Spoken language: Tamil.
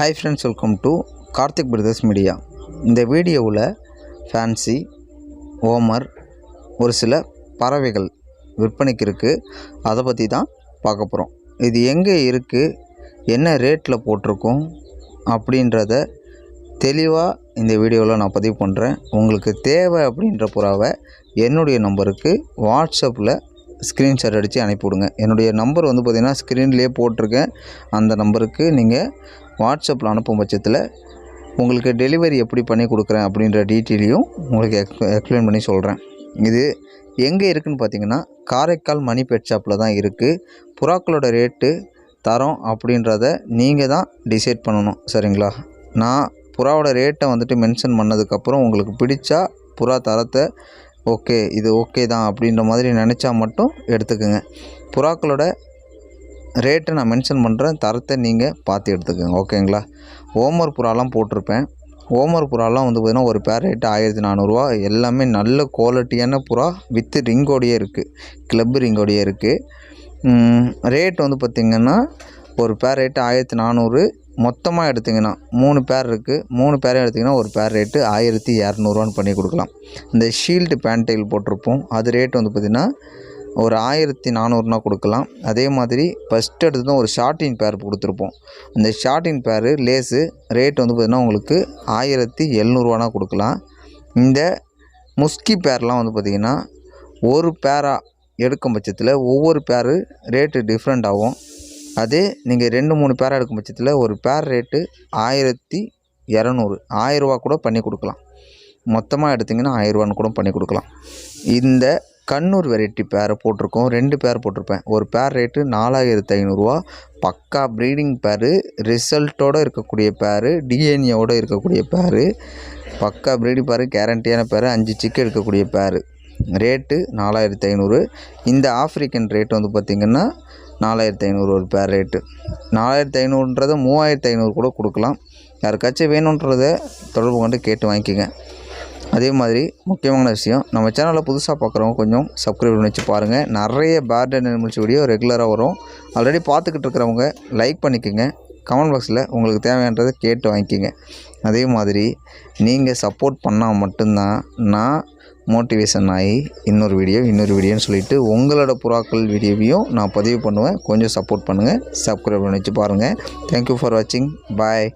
Hi friends welcome to Karthik brothers media இந்த வீடியோவில் ஃபேன்சி ஓமர் ஒரு சில பறவைகள் விற்பனைக்கு இருக்குது அதை பற்றி தான் பார்க்க போகிறோம் இது எங்கே இருக்குது என்ன ரேட்டில் போட்டிருக்கோம்? அப்படின்றத தெளிவாக இந்த வீடியோவில் நான் பதிவு பண்ணுறேன் உங்களுக்கு தேவை அப்படின்ற புறாவை என்னுடைய நம்பருக்கு வாட்ஸ்அப்பில் ஸ்க்ரீன்ஷாட் அடித்து அனுப்பிவிடுங்க. என்னுடைய நம்பர் வந்து பார்த்திங்கன்னா ஸ்க்ரீன்லேயே போட்டிருக்கேன். அந்த நம்பருக்கு நீங்கள் வாட்ஸ்அப்பில் அனுப்பும் பட்சத்தில் உங்களுக்கு டெலிவரி எப்படி பண்ணி கொடுக்குறேன் அப்படின்ற டீட்டெயிலையும் உங்களுக்கு எக்ஸ் எக்ஸ்பிளைன் பண்ணி சொல்கிறேன் இது எங்கே இருக்குதுன்னு பார்த்தீங்கன்னா காரைக்கால் மணி பெட் ஷாப்பில் தான் இருக்குது புறாக்களோட ரேட்டு தரம் அப்படின்றத நீங்கள் தான் டிசைட் பண்ணணும். சரிங்களா? நான் புறாவோட ரேட்டை வந்துட்டு மென்ஷன் பண்ணதுக்கப்புறம் உங்களுக்கு பிடிச்சா புறா தரத்தை ஓகே இது ஓகே தான் அப்படின்ற மாதிரி நினச்சா மட்டும் எடுத்துக்கோங்க. புறாக்களோட ரேட்டை நான் மென்ஷன் பண்ணுறேன் தரத்தை நீங்கள் பார்த்து எடுத்துக்கோங்க. ஓகேங்களா? ஓமர் புறாலாம் போட்டிருப்பேன். ஓமர் புறாலாம் வந்து பார்த்திங்கன்னா ஒரு பேர் ரேட்டு ஆயிரத்தி நானூறுரூவா எல்லாமே நல்ல குவாலிட்டியான புறா வித்து ரிங்கோடையே இருக்குது கிளப் ரிங்கோடையே இருக்குது ரேட் வந்து பார்த்திங்கன்னா ஒரு பேர் ரேட்டு ஆயிரத்தி நானூறு. மொத்தமாக எடுத்திங்கன்னா மூணு பேர் இருக்குது மூணு பேரையும் எடுத்திங்கன்னா ஒரு பேர் ரேட்டு ஆயிரத்தி இரநூறுவான்னு பண்ணி கொடுக்கலாம். இந்த ஷீல்டு பேண்டைல் போட்டிருப்போம். அது ரேட் வந்து பார்த்திங்கன்னா ஒரு ஆயிரத்தி நானூறுனா கொடுக்கலாம். அதே மாதிரி ஃபஸ்ட்டு எடுத்ததும் ஒரு ஷார்ட்டின் பேர் கொடுத்துருப்போம். அந்த ஷார்ட்டின் பேரு லேஸு ரேட் வந்து பார்த்திங்கன்னா உங்களுக்கு ஆயிரத்தி எழுநூறுவானா கொடுக்கலாம். இந்த முஸ்கி பேர்லாம் வந்து பார்த்திங்கன்னா ஒரு பேராக எடுக்கும் பட்சத்தில் ஒவ்வொரு பேரு ரேட்டு டிஃப்ரெண்ட் ஆகும். அதே நீங்கள் ரெண்டு மூணு பேராக எடுக்கும் பட்சத்தில் ஒரு பேர் ரேட்டு ஆயிரத்தி இரநூறு. ஆயிரரூவா கூட பண்ணி கொடுக்கலாம். மொத்தமாக எடுத்திங்கன்னா ஆயிரரூவான்னு கூட பண்ணி கொடுக்கலாம். இந்த கண்ணூர் வெரைட்டி பேரை போட்டிருக்கோம். ரெண்டு பேர் போட்டிருப்பேன். ஒரு பேர் ரேட்டு நாலாயிரத்து ஐநூறுரூவா பக்கா ப்ரீடிங் பேரு ரிசல்ட்டோடு இருக்கக்கூடிய பேரு டிஎன்ஏவோடு இருக்கக்கூடிய பேரு பக்கா ப்ரீடிங் பேரு கேரண்டியான பேர் அஞ்சு சிக்கு எடுக்கக்கூடிய பேர். ரேட்டு நாலாயிரத்து ஐநூறு. இந்த ஆஃப்ரிக்கன் ரேட் வந்து பார்த்திங்கன்னா நாலாயிரத்து ஐநூறு ஒரு பேர் ரேட்டு நாலாயிரத்து ஐநூறுன்றதை மூவாயிரத்து ஐநூறு கூட கொடுக்கலாம். யாருக்காச்சும் வேணுன்றத தொடர்பு கொண்டு கேட்டு வாங்கிக்கோங்க. அதே மாதிரி முக்கியமான விஷயம் நம்ம சேனலில் புதுசாக பார்க்குறவங்க கொஞ்சம் சப்ஸ்கிரைப் பண்ணி வச்சு பாருங்கள் நிறைய பேர்ட் அனிமல்ஸ் வீடியோ ரெகுலராக வரும். ஆல்ரெடி பார்த்துக்கிட்டு இருக்கிறவங்க லைக் பண்ணிக்கோங்க. கமெண்ட் பாக்ஸில் உங்களுக்கு தேவையானதை கேட்டு வாங்கிக்கோங்க. அதே மாதிரி நீங்கள் சப்போர்ட் பண்ணால் மட்டும்தான் நான் மோட்டிவேஷன் ஆகி இன்னொரு வீடியோ இன்னொரு வீடியோன்னு சொல்லிவிட்டு உங்களோட புறாக்கள் வீடியோவையும் நான் பதிவு பண்ணுவேன். கொஞ்சம் சப்போர்ட் பண்ணுங்கள் சப்ஸ்கிரைப் பண்ணி வச்சு பாருங்கள் தேங்க்யூ ஃபார் வாட்சிங் பாய்